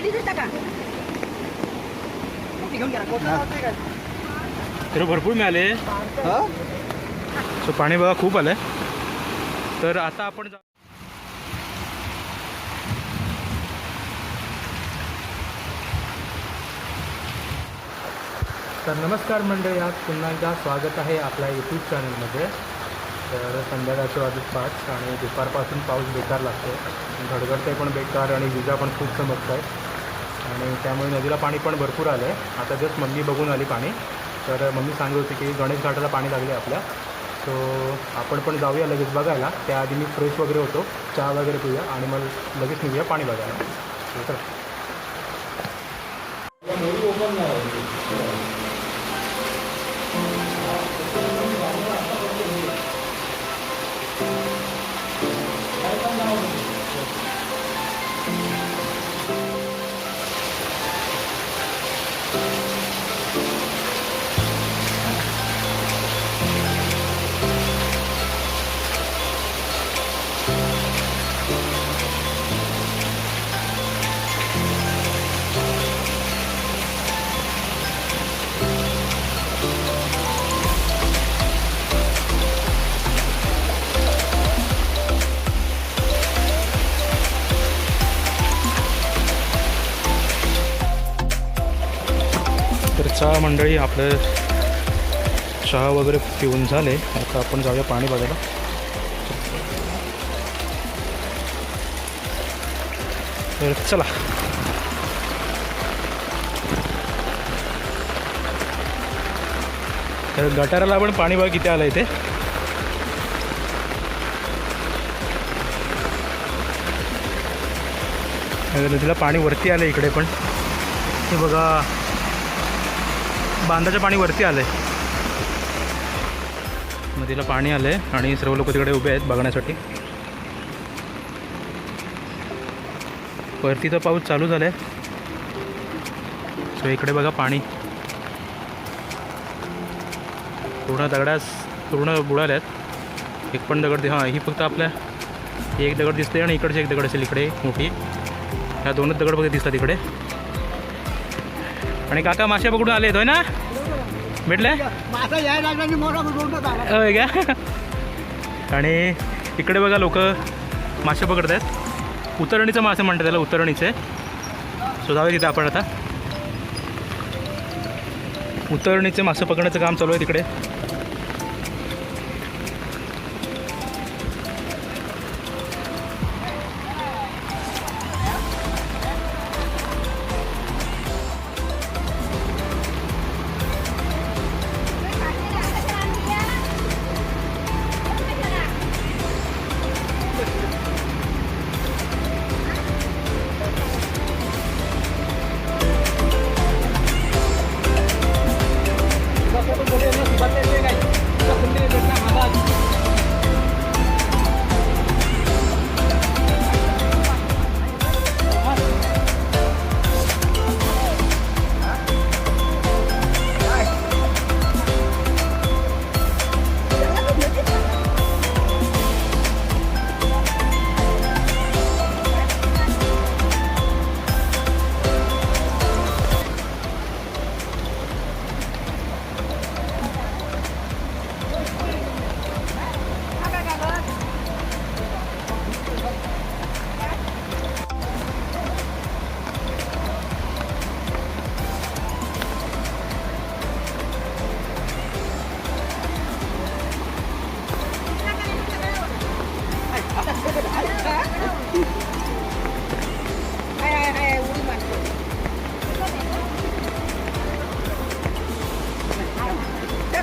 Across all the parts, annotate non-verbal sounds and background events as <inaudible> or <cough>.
देता का तर भरपूर मिळाले. सो पाणी बघा खूप आलं तर आता आपण तर नमस्कार मंडळी आज पुन्हा एकदा स्वागत आहे आपल्या यूट्यूब चॅनलमध्ये तर संध्याकाळचे वाजत पाच आणि दुपारपासून पाऊस बेकार लागतो. घडघडते पण बेकार आणि विजा पण खूप चमकत आहेत आणि त्यामुळे नदीला पाणी पण भरपूर आलं आहे आता जस्ट मम्मी बघून आली पाणी. तर मम्मी सांगत होती की गणेश घाटाला पाणी लागले आपल्या. सो आपण पण जाऊया लगेच बघायला. त्याआधी मी फ्रेश वगैरे होतो. चहा वगैरे पिऊया आणि मग लगेच निघूया पाणी बघायला. तर चहा मंडळी आपलं चहा वगैरे पिऊन झाले. आता आपण जाऊया पाणी बघायला तर चला. तर गटाराला पण पाणी बघा किती आलं इथे. नदीला पाणी वरती आलं इकडे पण. हे बघा. बांधाचं पाणी वरती आलं आहे नदीला पाणी आलं आहे आणि सर्व लोक तिकडे उभे आहेत बघण्यासाठी. वरती तर पाऊस चालू झाला आहे सो इकडे बघा पाणी. पूर्ण दगडास पूर्ण बुडाले आहेत. एक पण दगड हां ही फक्त आपल्या एक दगड दिसते आणि इकडचे एक दगड असेल इकडे मोठी. ह्या दोनच दगड बघा दिसतात इकडे. आणि काका मासे पकडून आले होय ना? भेटले? होय का? आणि इकडे बघा लोक मासे पकडत आहेत उतरणीचं मासे म्हणतात त्याला उतरणीचे. सो जाऊया तिथे आपण आता. उतरणीचे मासे पकडण्याचं काम चालू आहे तिकडे.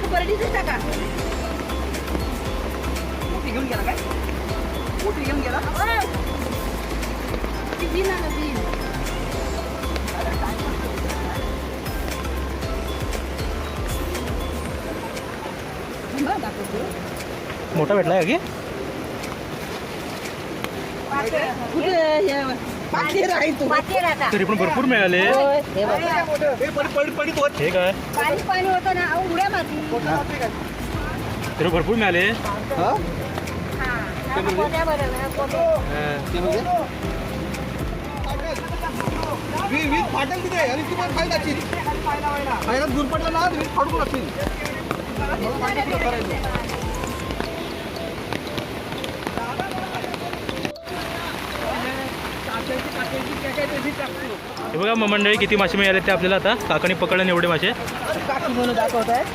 टाका परडी देता का मोठी घेऊन गेला काय मोठी घेऊन गेला ती बिन आलं बिन थांबा, दाखवतो. मोठा भेटला आहे की कुठे हे तू. तरी पण भरपूर मिळाले. होय, हे बघ. हे काय? पाणी पाणी होतं ना अहो, उड्या मारली तरी भरपूर मिळाले. हा, ना, पोत्या. वी वीज फाटेल तिथे. आणि ती पण फाईल टाकशील फायदा दूर पडलं ना वीज फाडून टाकशील करायचं. हे बघा मग मंडळी किती मासे मिळाले ते आपल्याला आता? काकाने पकडले एवढे मासे.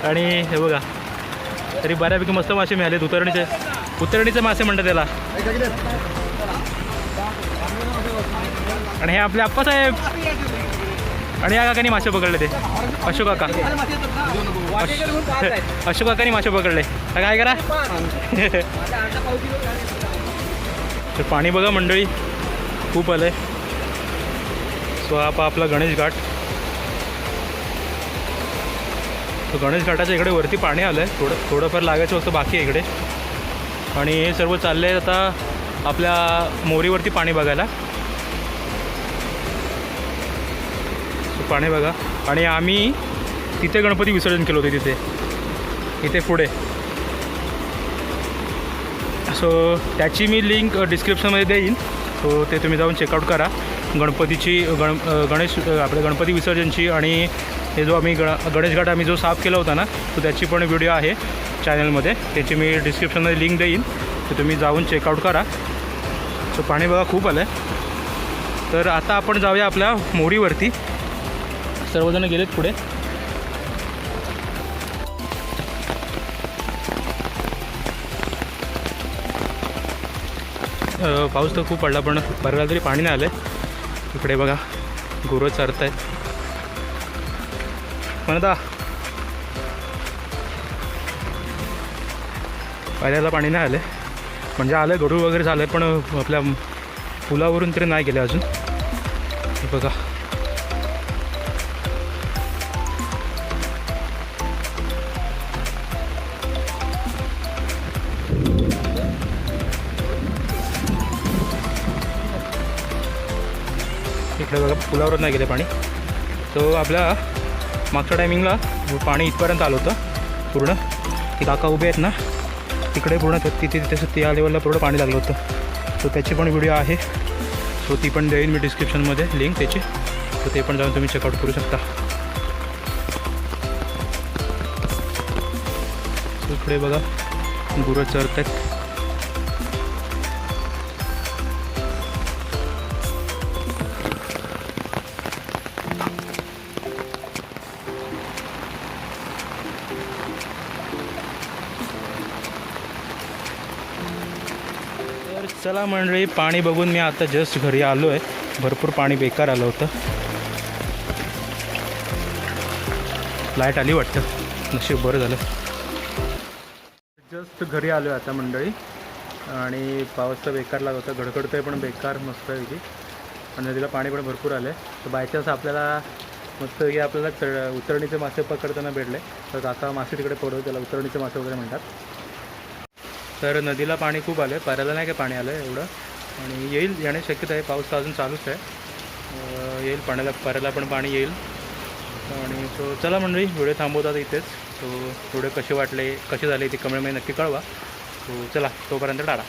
आणि हे बघा तरी बऱ्यापैकी मस्त मासे मिळाले उतरणीचे. उतरणीचे मासे म्हणतात त्याला. आणि हे आपले आप्पासाहेब. आणि या काकाने मासे पकडले ते. अशोक काका. अशोक काकाने मासे पकडले. आता काय करा? <laughs> पाणी बघा मंडळी. खूप आलंय. तो हा पहा आपला गणेश घाट. तो गणेश घाटाच्या इकडे वरती पाणी आलं आहे थोडं थोडंफार लागायचं होतं बाकी आहे इकडे. आणि हे सर्व चाललं आहे आता आपल्या मोरीवरती पाणी बघायला. पाणी बघा. आणि आम्ही तिथे गणपती विसर्जन केलं होते तिथे. इथे पुढे. सो त्याची मी लिंक डिस्क्रिप्शनमध्ये देईन. सो ते तुम्ही जाऊन चेकआउट करा. गणपतीची गण गणेश अ, आपल्या गणपती विसर्जनची आणि हे जो आम्ही गण गणेश घाट आम्ही जो साफ केला होता ना तो त्याची पण व्हिडिओ आहे चॅनलमध्ये त्याची मी डिस्क्रिप्शनमध्ये लिंक देईन. तर तुम्ही जाऊन चेकआउट करा. सो पाणी बघा खूप आलं आहे तर आता आपण जाऊया आपल्या मोरीवरती. सर्वजण गेलेत पुढे. पाऊस तर खूप पडला पण बऱ्याला तरी पाणी नाही आलं आहे इकडे बघा गुरं चरत आहेत म्हणता पहिल्याला पाणी नाही आलं म्हणजे आलं गडू वगैरे झालं पण आपल्या पुलावरून तरी नाही गेले अजून. बघा. इकडे बघा पुलावरच नाही गेले पाणी. तो आपल्या मागच्या टायमिंगला पाणी इथपर्यंत आलं होतं पूर्ण. ती काका उभे आहेत ना तिकडे पूर्ण तिथे तिथे त्या लेवलला पूर्ण पाणी लागलं होतं. सो त्याची पण व्हिडिओ आहे. सो ती पण देईन मी डिस्क्रिप्शनमध्ये लिंक त्याची. तर ते पण जाऊन तुम्ही चेकआउट करू शकता. इकडे बघा. गुरं चरत आहेत चला मंडळी पाणी बघून मी आता जस्ट घरी आलो आहे भरपूर पाणी बेकार आलं होतं. लाइट आली वाटतं. नशीब बरं झालं. जस्ट घरी आलो आहे आता मंडळी. आणि पाऊस तर बेकार लागत होता. घडघडतोय पण बेकार मस्त आहे की आणि नदीला पाणी पण भरपूर आलं आहे तर बायचान्स आपल्याला मस्त की आपल्याला चढ उतरणीचे मासे पकडताना भेटले. तर आता मासे तिकडे पडव त्याला उतरणीचे मासे वगैरे म्हणतात. तर नदीला पाणी खूप आलं आहे पाऱ्याला नाही काय पाणी आलं आहे एवढं? आणि येईल येणे शक्यता आहे. पाऊस तर अजून चालूच आहे. येईल पाण्याला पाऱ्याला पण पाणी येईल. आणि सो चला मंडळी व्हिडिओ थांबवतात इथेच. सो व्हिडिओ कसे वाटले कसे झाले ते कमेंटमध्ये नक्की कळवा. सो चला तोपर्यंत टाळा